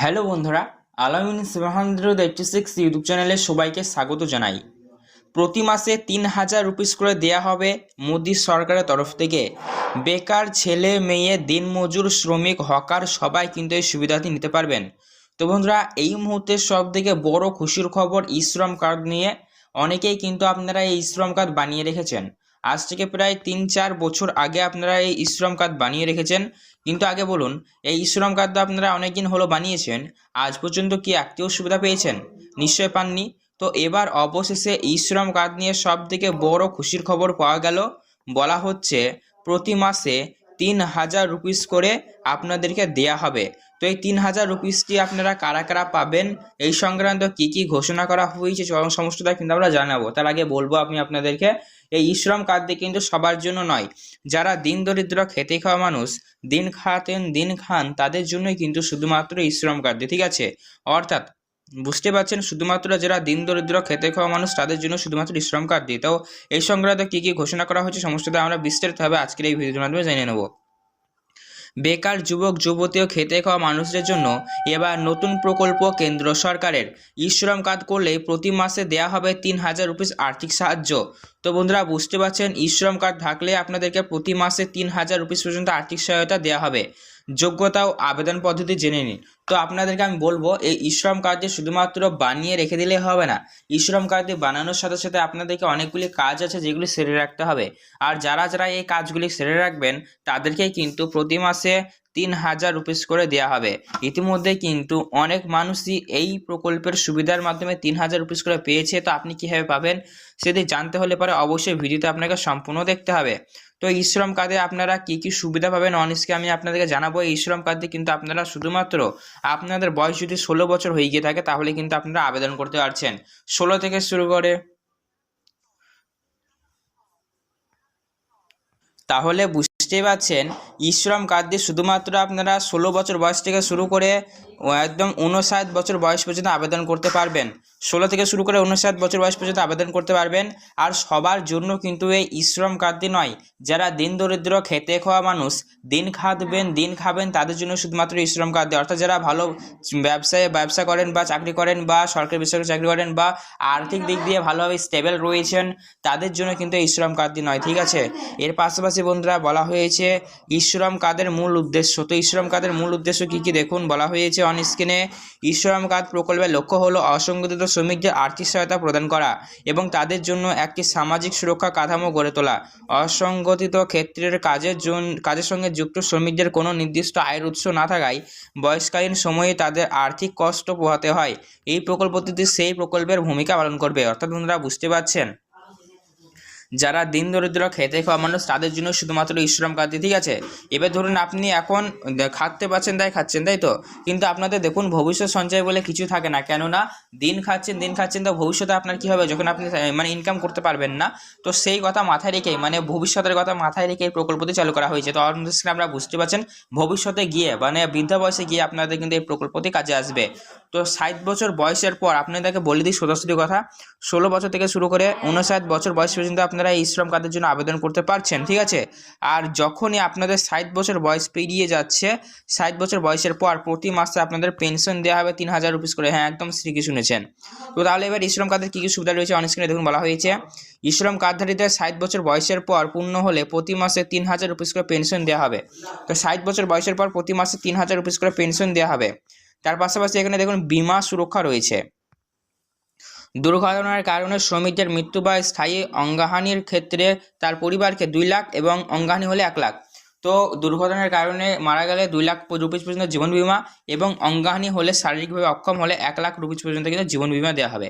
Hello বন্ধুরা, আলামিন seven eighty six YouTube চ্যানেলে সবাইকে স্বাগত জানাই। প্রতি মাসে তিন হাজার রুপিস করে দেয়া হবে মোদি সরকারের তরফ থেকে। বেকার ছেলে মেয়ে, দিনমজুর শ্রমিক, হকার সবাই কিন্তু এই সুবিধাটি নিতে পারবেন। তো বন্ধুরা, এই মুহূর্তে সব থেকে বড় খুশির খবর ই কার্ড নিয়ে অনেকেই কিন্তু আপনারা এই শ্রম কার্ড বানিয়ে রেখেছেন। আজ থেকে প্রায় তিন চার বছর আগে আপনারা এই ই শ্রম কার্ড বানিয়ে রেখেছেন। কিন্তু আগে বলুন, এই শ্রম কার্ড তো আপনারা অনেকদিন হলো বানিয়েছেন, আজ পর্যন্ত কি একটিও সুবিধা পেয়েছেন? নিশ্চয় পাননি। তো এবার অবশেষে ই শ্রম কার্ড নিয়ে সব থেকে বড় খুশির খবর পাওয়া গেল। বলা হচ্ছে, প্রতি মাসে তিন হাজার রুপিস করে আপনাদেরকে দেয়া হবে। তো এই তিন হাজার রুপিসটি আপনারা কারা কারা পাবেন? এই সংক্রান্ত কি কি ঘোষণা করা হয়েছে সমস্তটা কিন্তু আমরা জানাব। তার আগে বলব আমি আপনাদেরকে এই ইশ্রম কার্ডটি কিন্তু সবার জন্য নয়। যারা দিন দরিদ্র খেতে খাওয়া মানুষ, দিন খাতেন, দিন খান, তাদের জন্যই কিন্তু শুধুমাত্র এই শ্রম কার্ডটি ঠিক আছে? অর্থাৎ, বুঝতে পারছেন? শুধুমাত্র যারা দিন দরিদ্র খেতে খাওয়া মানুষ, তাদের জন্য শুধুমাত্র শ্রম কার্ড দিয়ে তো এই সংক্রান্ত কী কী ঘোষণা করা হয়েছে সমস্তটা আমরা বিস্তারিতভাবে আজকের এই ভিডিওর মাধ্যমে জেনে নেব। বেকার যুবক, যুবতী ও খেতে খাওয়া মানুষদের জন্য এবার নতুন প্রকল্প কেন্দ্র সরকারের। ইশ্রম শ্রম কার্ড করলে প্রতি মাসে দেয়া হবে তিন হাজার রুপিস আর্থিক সাহায্য। তো বন্ধুরা, বুঝতে পারছেন, ই শ্রম কার্ড থাকলে আপনাদেরকে প্রতি মাসে তিন হাজার রুপিস পর্যন্ত আর্থিক সহায়তা দেওয়া হবে। যোগ্যতা ও আবেদন পদ্ধতি জেনে নিন। তো আপনাদেরকে আমি বলব, এই ইশ্রম কার্ডটি শুধুমাত্র বানিয়ে রেখে দিলে হবে না। ইশ্রম কার্ডটি বানানোর সাথে সাথে আপনাদেরকে অনেকগুলি কাজ আছে যেগুলি সেরে রাখতে হবে। আর যারা যারা এই কাজগুলি সেরে রাখবেন, তাদেরকেই কিন্তু প্রতি মাসে তিন হাজার রুপিস করে দেওয়া হবে। ইতিমধ্যে কিন্তু অনেক মানুষই এই প্রকল্পের সুবিধার মাধ্যমে তিন হাজার রুপিস করে পেয়েছে। তো আপনি কীভাবে পাবেন সেটি জানতে হলে পরে অবশ্যই ভিডিওতে আপনাকে সম্পূর্ণ দেখতে হবে। তো এই শ্রম কার্ডে আপনারা কি কি সুবিধা পাবেন অনিসকে আমি আপনাদেরকে জানাব। এই শ্রম কার্ডে কিন্তু আপনারা শুধুমাত্র আপনাদের বয়স যদি ষোলো বছর হয়ে গিয়ে থাকে, তাহলে কিন্তু আপনারা আবেদন করতে পারছেন। ষোলো থেকে শুরু করে তাহলে বুঝতেই পারছেন? ইশ্রম কার্ড দিয়ে শুধুমাত্র আপনারা ষোলো বছর বয়স থেকে শুরু করে একদম উনষাট বছর বয়স পর্যন্ত আবেদন করতে পারবেন। ষোলো থেকে শুরু করে উনষাট বছর বয়স পর্যন্ত আবেদন করতে পারবেন। আর সবার জন্য কিন্তু এই ইশ্রম কার্ডটি নয়, যারা দিন দরিদ্র, খেতে খাওয়া মানুষ, দিন খাবেন দিন খাবেন, তাদের জন্য শুধুমাত্র ইশ্রম কার্ড দেয় অর্থাৎ যারা ভালো ব্যবসায়, ব্যবসা করেন বা চাকরি করেন বা সরকারি বেসরকারি চাকরি করেন বা আর্থিক দিক দিয়ে ভালোভাবে স্টেবল রয়েছেন, তাদের জন্য কিন্তু এই ইশ্রম কার্ডটি নয়, ঠিক আছে? এর পাশাপাশি বন্ধুরা বলা হয়েছে। ইশ্রম কাদের মূল উদ্দেশ্য? তো ইশ্রম কাদের মূল উদ্দেশ্য কি কি দেখুন? বলা হয়েছে অন স্ক্রিনে ইশ্রম কার্ড প্রকল্পের লক্ষ্য হলো অসংগঠিত শ্রমিকদের আর্থিক সহায়তা প্রদান করা এবং তাদের জন্য একটি সামাজিক সুরক্ষা কাঠামো গড়ে তোলা। অসংগঠিত ক্ষেত্রের কাজের জন্য কাজের সঙ্গে যুক্ত শ্রমিকদের কোনো নির্দিষ্ট আয়ের উৎস না থাকায় বয়সকালীন সময়ে তাদের আর্থিক কষ্ট পোহাতে হয়। এই প্রকল্পটিতে সেই প্রকল্পের ভূমিকা পালন করবে। অর্থাৎ বন্ধুরা, বুঝতে পারছেন? যারা দিন দরিদ্র খেতে খাওয়া মানুষ, তাদের জন্য শুধুমাত্র ইশ্রম কার্ডটি ঠিক আছে? এবার ধরুন আপনি এখন খাটতে পারছেন তাই খাচ্ছেন, তাই তো? কিন্তু আপনাদের দেখুন, ভবিষ্যৎ সঞ্চয় বলে কিছু থাকে না। কেননা, দিন খাচ্ছেন দিন খাচ্ছেন, তো ভবিষ্যতে আপনার কী হবে? যখন আপনি মানে ইনকাম করতে পারবেন না, তো সেই কথা মাথায় রেখেই মানে ভবিষ্যতের কথা মাথায় রেখে এই প্রকল্পটি চালু করা হয়েছে। তো আপনারা বুঝতে পারছেন, ভবিষ্যতে গিয়ে মানে বৃদ্ধা বয়সে গিয়ে আপনাদের কিন্তু এই প্রকল্পটি কাজে আসবে। তো ষাট বছর বয়সের পর আপনাদেরকে বলে দিই সোজাসুজি কথা। ষোলো বছর থেকে শুরু করে উনষাট বছর বয়স পর্যন্ত আপনারা এই শ্রম কার্ডের জন্য আবেদন করতে পারছেন, ঠিক আছে? আর যখনই আপনাদের ষাট বছর বয়স পেরিয়ে যাচ্ছে, ষাট বছর বয়সের পর প্রতি মাসে আপনাদের পেনশন দেওয়া হবে তিন হাজার রুপিস করে। হ্যাঁ একদম ঠিকই শুনেছেন। তো তাহলে এবার ইশ্রম কার্ডের কী কী সুবিধা রয়েছে অন স্ক্রিনে দেখুন বলা হয়েছে। ইশ্রম কার্ডধারীদের ষাট বছর বয়সের পর পূর্ণ হলে প্রতি মাসে তিন হাজার রুপিস করে পেনশন দেওয়া হবে। তো ষাট বছর বয়সের পর প্রতি মাসে তিন হাজার রুপিস করে পেনশন দেওয়া হবে। তার পাশাপাশি এখানে দেখুন বিমা সুরক্ষা রয়েছে। দুর্ঘটনার কারণে শ্রমিকদের মৃত্যু বা স্থায়ী অঙ্গাহানির ক্ষেত্রে তার পরিবারকে দুই লাখ এবং অঙ্গাহানি হলে এক লাখ। তো দুর্ঘটনার কারণে মারা গেলে দুই লাখ রুপিস পর্যন্ত জীবন বিমা এবং অঙ্গাহানি হলে শারীরিকভাবে অক্ষম হলে এক লাখ রুপিস পর্যন্ত কিন্তু জীবন বিমা দেওয়া হবে।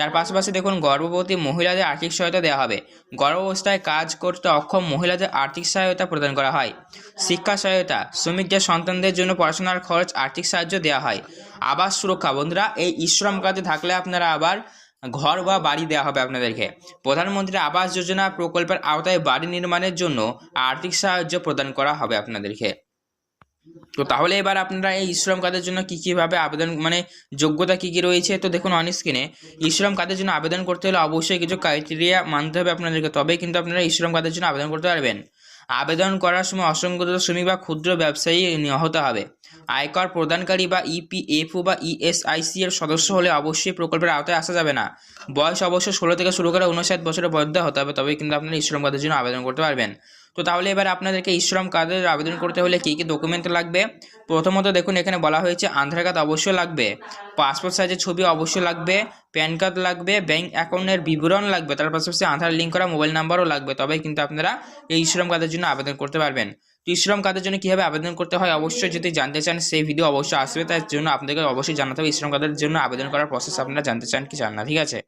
তার পাশাপাশি দেখুন, গর্ভবতী মহিলাদের আর্থিক সহায়তা দেওয়া হবে। গর্ভাবস্থায় কাজ করতে অক্ষম মহিলাদের আর্থিক সহায়তা প্রদান করা হয়। শিক্ষা সহায়তা শ্রমিকদের সন্তানদের জন্য পড়াশোনার খরচ, আর্থিক সাহায্য দেওয়া হয়। আবাস সুরক্ষা, বন্ধুরা, এই ইশ্রম কাজে থাকলে আপনারা আবার ঘর বা বাড়ি দেওয়া হবে আপনাদেরকে। প্রধানমন্ত্রী আবাস যোজনা প্রকল্পের আওতায় বাড়ি নির্মাণের জন্য আর্থিক সাহায্য প্রদান করা হবে আপনাদেরকে। তো তাহলে এবার আপনারা এই ইশ্রম কার্ডের জন্য কী কীভাবে আবেদন মানে যোগ্যতা কী কী রয়েছে, তো দেখুন অন স্ক্রিনে ইশ্রম কার্ডের জন্য আবেদন করতে হলে অবশ্যই কিছু ক্রাইটেরিয়া মানতে হবে আপনাদেরকে, তবেই কিন্তু আপনারা ইশ্রম কার্ডের জন্য আবেদন করতে পারবেন। আবেদন করার সময় অসংগঠিত শ্রমিক বা ক্ষুদ্র ব্যবসায়ী নিয়ে হতে হবে। আয়কর প্রদানকারী বা ইপিএফও বা ইএসআইসি এর সদস্য হলে অবশ্যই প্রকল্পের আওতায় আসা যাবে না। বয়স অবশ্যই ষোলো থেকে শুরু করে উনষাট বছরের মধ্যে হতে হবে তবে কিন্তু আপনারা ইশ্রম কার্ডের জন্য আবেদন করতে পারবেন। তো তাহলে এবার আপনাদেরকে ইশ্রম কার্ডের আবেদন করতে হলে কী কী ডকুমেন্ট লাগবে? প্রথমত দেখুন, এখানে বলা হয়েছে আধার কার্ড অবশ্যই লাগবে পাসপোর্ট সাইজের ছবি অবশ্যই লাগবে প্যান কার্ড লাগবে ব্যাঙ্ক অ্যাকাউন্টের বিবরণ লাগবে, তার পাশাপাশি আধার লিঙ্ক করা মোবাইল নাম্বারও লাগবে, তবেই কিন্তু আপনারা এই ইশ্রম কার্ডের জন্য আবেদন করতে পারবেন। তো ইশ্রম কার্ডের জন্য কীভাবে আবেদন করতে হয় অবশ্যই যদি জানতে চান, সেই ভিডিও অবশ্যই আসবে, তার জন্য আপনাদের অবশ্যই জানাতে হবে ইশ্রম কার্ডের জন্য আবেদন করার প্রসেস আপনারা জানতে চান কি চান না, ঠিক আছে?